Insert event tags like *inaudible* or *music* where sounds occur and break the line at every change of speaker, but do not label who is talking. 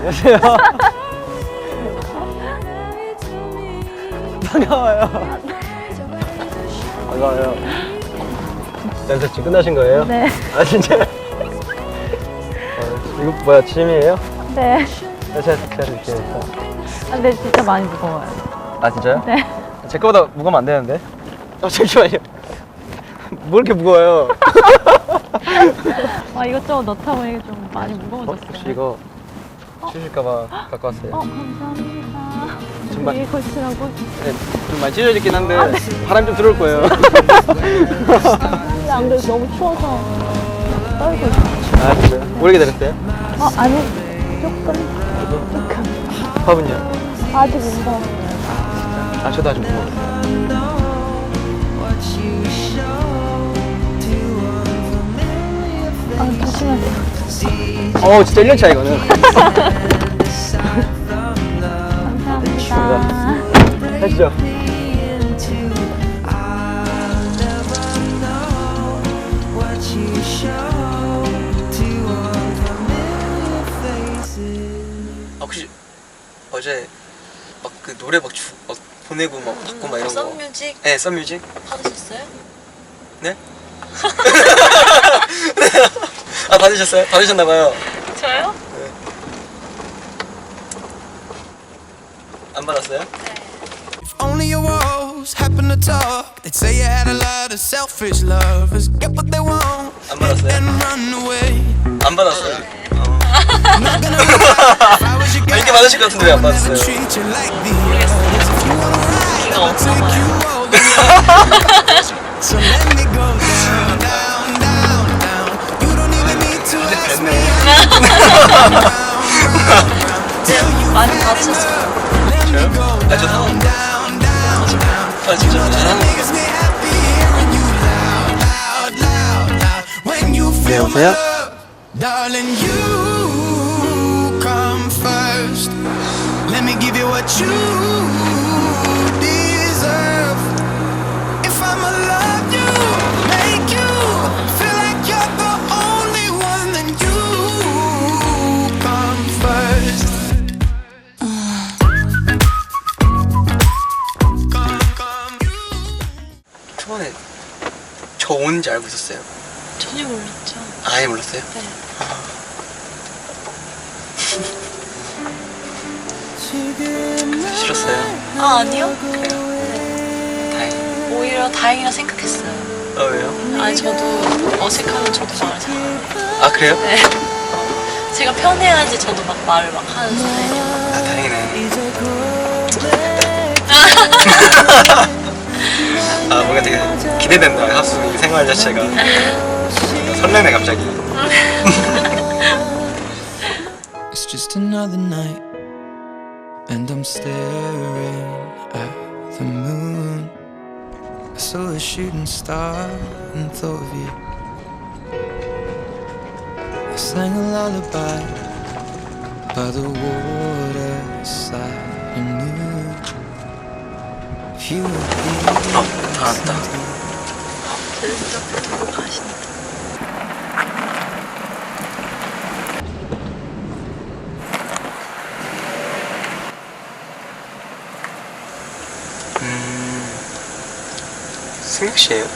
안녕하세요. 반가워요. 반가워요. 연습 지금 끝나신 거예요?
네.
아 진짜? 어, 이거 뭐야 짐이에요?
네.
아, 제가 제가 드릴게요.
아, 근데 진짜 많이 무거워요.
아 진짜요?
네.
제 거보다 무거우면 안 되는데? 아 잠시만요. 뭐 이렇게 무거워요?
아, 이것저것 넣다 보니 좀 많이
어,
무거워졌어요.
혹시 이거 주실까봐 갖고 왔어요.
어, 감사합니다.
정말.
되게 거치라고.
네, 좀 많이 찢어지긴 한데 바람 좀 들어올 거예요.
근데 안 그래도 너무 추워서 떨고 있어요.
아 진짜요? 오래 기다렸어요?
어, 아니, 조금, 조금.
밥은요?
아직 무거워.
아 저도 아직 못 먹었어요.
아, 조심하세요.
어 진짜 1년 차 이거는.
감사합니다.
하시죠.
아, 혹시 어제 막 그 노래 막, 주, 막 보내고 막 받고 막 이런 거.
썸뮤직
네, 썸뮤직.
받으셨어요?
네? *laughs* 아 받으셨어요? 받으셨나봐요.
저요?
안 받았어요?
If only your walls happen to talk, they'd say you had a lot of selfish lovers. Get what they want
안 받았어요?
and run away.
안 받았어요.
Not gonna lie, if I was your
아,
guy,
인기 많으실 것 같은데 왜 안
never
받았어요?
treat you like the others. If you wanna ride, I'll take you all the way. So let me go down, down, down, down. You don't even need to ask me.
많이 받으셨어요?
저요? 아 저도. 아 진짜.
true. I just loud, loud, loud. When you fill my yeah. Darling, you come first. Let me give you what you
저 오는지 알고 있었어요.
전혀 몰랐죠.
아예 몰랐어요?
네.
싫었어요.
아 아니요?
다행.
오히려 다행이라 생각했어요.
어 왜요?
아니 저도 어색하면 저도 말을 잘. 안 해요.
아 그래요?
네. 제가 편해야지 저도 막 말을 막 하는 스타일이에요.
아 다행이네. *laughs* *laughs* 아 뭔가 되게 기대된다. 합수 이 생활 자체가 설레네 갑자기.
It's just another night, and I'm staring at the moon. I saw a shooting star and thought of you. I sang a lullaby by the waterside and knew here.
어, 다 왔다.
들으시죠? 가시는.
승혁 씨예요?